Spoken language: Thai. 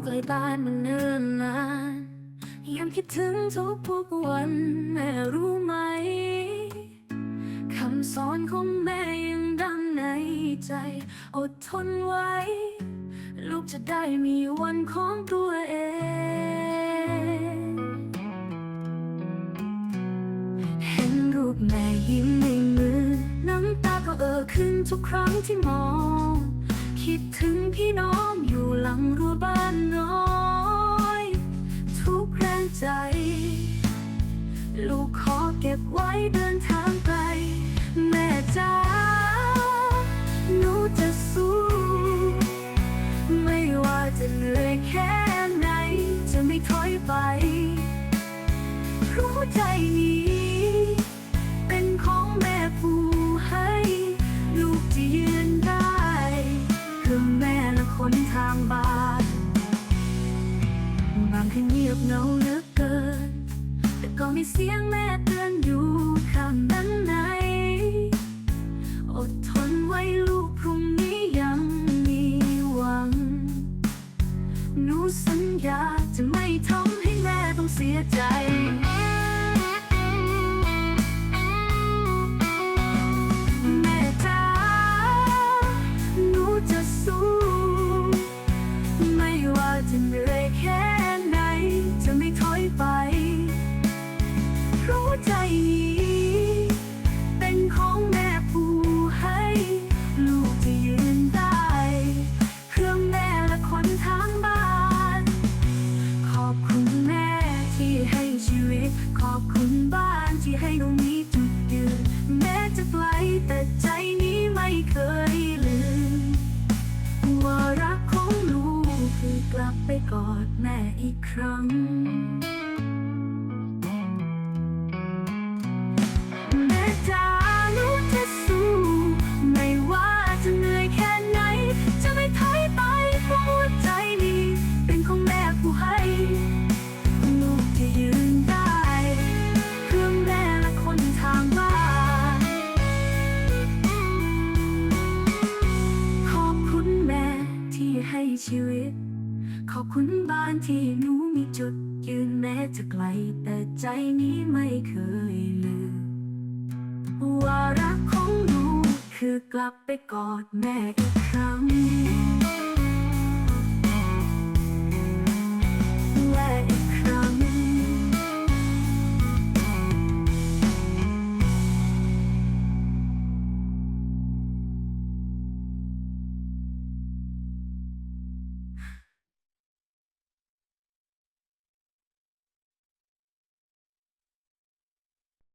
อยู่ใกล้บ้านมันเนิ่นนานยังคิดถึงทุกทุกๆวันแม่รู้ไหมคำสอนของแม่ยังดังในใจ อดทนไว้ ลูกจะได้มีวันของตัวเองเห็นรูปแม่ยิ้มในมือ น้ำตาก็เอ่อขึ้นทุกครั้งที่มอง คิดถึงพี่น้องอยู่หลังรั้วบ้านน้อย ทุกแรงใจ ลูกขอเก็บไว้เดินทางไกล แม่จ๋าหนูจะสู้ ไม่ว่าจะเหนื่อยแค่ไหน จะไม่ถอยไป รู้ใจนี้ เงียบเหงาเหลือเกิน แต่ก็มีเสียงแม่เตือนอยู่ข้างด้านใน อดทนไว้ลูกพรุ่งนี้ยังมีหวัง หนูสัญญาจะไม่ทำให้แม่ต้องเสียใจ ที่ให้ชีวิต ขอบคุณบ้านที่ให้ตรามีจุดยืนแม้จะไกลแต่ใจนี้ไม่เคยลืมว่ารักของลูกคือกลับไปกอดแม่อีกครั้ง อบคุณบ้านที่หนูมีจุดยืนแม้จะไกล แต่ใจนี้ไม่เคยลืมว่ารักของหนูคือกลับไปกอดแม่อีกครั้ง